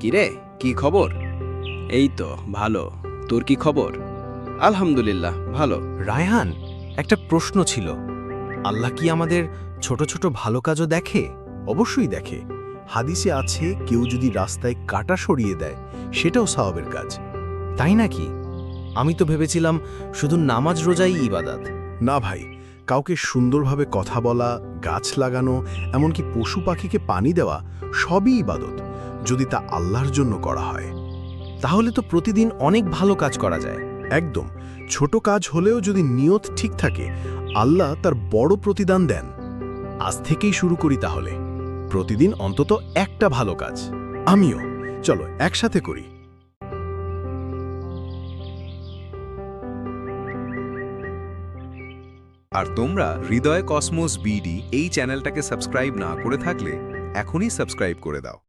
কিরে? কি খবর? এই তো ভালো। তোর কি খবর? আলহামদুলিল্লাহ ভালো। রায়হান একটা প্রশ্ন ছিল। আল্লাহ কি আমাদের ছোট ছোট ভালো কাজও দেখে? অবশ্যই দেখে। হাদিসে আছে কেউ যদি রাস্তায় কাটা সরিয়ে দেয় সেটাও সাহাবের কাজ। তাই নাকি? আমি তো ভেবেছিলাম শুধু নামাজ রোজাই ইবাদাত। না ভাই কাউকে সুন্দরভাবে কথা বলা গাছ লাগানো এমনকি পশু পাখিকে পানি দেওয়া সবই ইবাদত। যদি তা আল্লাহর জন্য করা হয়, তাহলে তো প্রতিদিন অনেক ভালো কাজ করা যায়। একদম, ছোট কাজ হলেও যদি নিয়ত ঠিক থাকে, আল্লাহ তার বড় প্রতিদান দেন। আজ থেকেই শুরু করি তাহলে। প্রতিদিন অন্তত একটা ভালো কাজ। আমিও, চলো, একসাথে করি। আর তোমরা হৃদয় কসমোস বিডি এই চ্যানেলটাকে সাবস্ক্রাইব না করে থাকলে এখনই সাবস্ক্রাইব করে দাও।